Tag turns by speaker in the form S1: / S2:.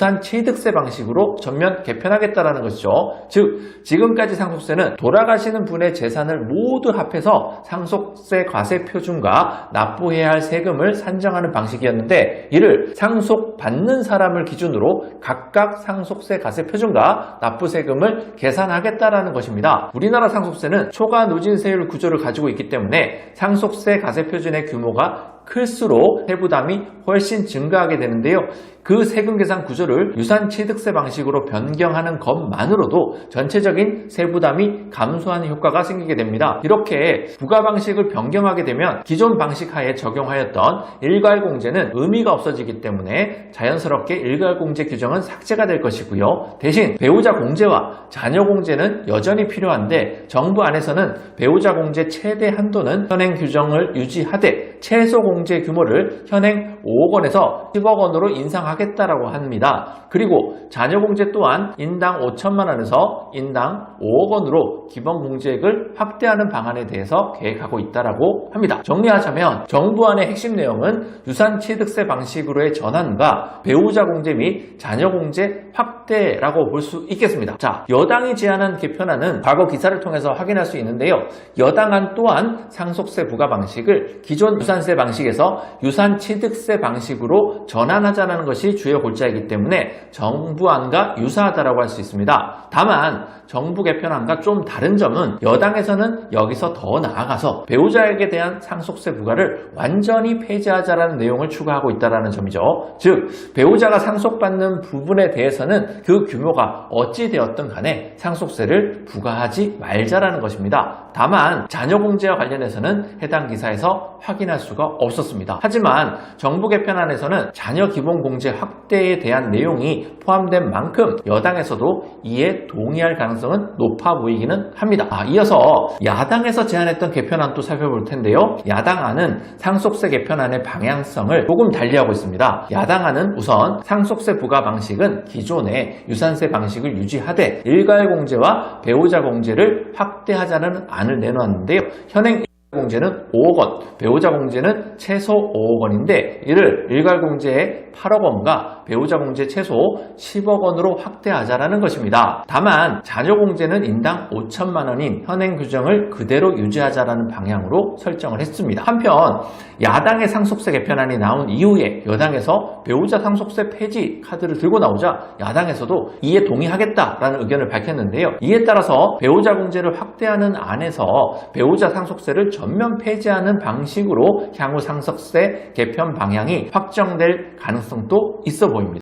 S1: 유산 취득세 방식으로 전면 개편하겠다라는 것이죠. 즉 지금까지 상속세는 돌아가시는 분의 재산을 모두 합해서 상속세 과세 표준과 납부해야 할 세금을 산정하는 방식이었는데 이를 상속받는 사람을 기준으로 각각 상속세 과세 표준과 납부 세금을 계산하겠다라는 것입니다. 우리나라 상속세는 초과 누진세율 구조를 가지고 있기 때문에 상속세 과세 표준의 규모가 클수록 세부담이 훨씬 증가하게 되는데요. 그 세금 계산 구조를 유산 취득세 방식으로 변경하는 것만으로도 전체적인 세부담이 감소하는 효과가 생기게 됩니다. 이렇게 부가 방식을 변경하게 되면 기존 방식 하에 적용하였던 일괄공제는 의미가 없어지기 때문에 자연스럽게 일괄공제 규정은 삭제가 될 것이고요. 대신 배우자 공제와 자녀 공제는 여전히 필요한데 정부 안에서는 배우자 공제 최대 한도는 현행 규정을 유지하되 최소 공제 규모를 현행 5억 원에서 10억 원으로 인상하겠다라고 합니다. 그리고 자녀 공제 또한 인당 5천만 원에서 인당 5억 원으로 기본 공제액을 확대하는 방안에 대해서 계획하고 있다라고 합니다. 정리하자면 정부 안의 핵심 내용은 유산 취득세 방식으로의 전환과 배우자 공제 및 자녀 공제 확대라고 볼 수 있겠습니다. 자, 여당이 제안한 개편안은 과거 기사를 통해서 확인할 수 있는데요. 여당안 또한 상속세 부과 방식을 기존 유산 세 방식에서 유산 취득세 방식으로 전환하자는 것이 주요 골자이기 때문에 정부안과 유사하다라고 할 수 있습니다. 다만 정부 개편안과 좀 다른 점은 여당에서는 여기서 더 나아가서 배우자에게 대한 상속세 부과를 완전히 폐지하자라는 내용을 추가하고 있다는 점이죠. 즉 배우자가 상속받는 부분에 대해서는 그 규모가 어찌 되었든 간에 상속세를 부과하지 말자라는 것입니다. 다만 자녀 공제와 관련해서는 해당 기사에서 확인할 수가 없었습니다. 하지만 정부 개편안에서는 자녀 기본 공제 확대에 대한 내용이 포함된 만큼 여당에서도 이에 동의할 가능성은 높아 보이기는 합니다. 아, 이어서 야당에서 제안했던 개편안도 살펴볼 텐데요. 야당안은 상속세 개편안의 방향성을 조금 달리하고 있습니다. 야당안은 우선 상속세 부과 방식은 기존의 유산세 방식을 유지하되 일괄 공제와 배우자 공제를 확대하자는 안을 내놓았는데요. 현행 공제는 5억 원, 배우자 공제는 최소 5억 원인데 이를 일괄 공제의 8억 원과 배우자 공제 최소 10억 원으로 확대하자라는 것입니다. 다만 자녀 공제는 인당 5천만 원인 현행 규정을 그대로 유지하자라는 방향으로 설정을 했습니다. 한편 야당의 상속세 개편안이 나온 이후에 여당에서 배우자 상속세 폐지 카드를 들고 나오자 야당에서도 이에 동의하겠다라는 의견을 밝혔는데요. 이에 따라서 배우자 공제를 확대하는 안에서 배우자 상속세를 전면 폐지하는 방식으로 향후 상속세 개편 방향이 확정될 가능성도 있어 보 입니다.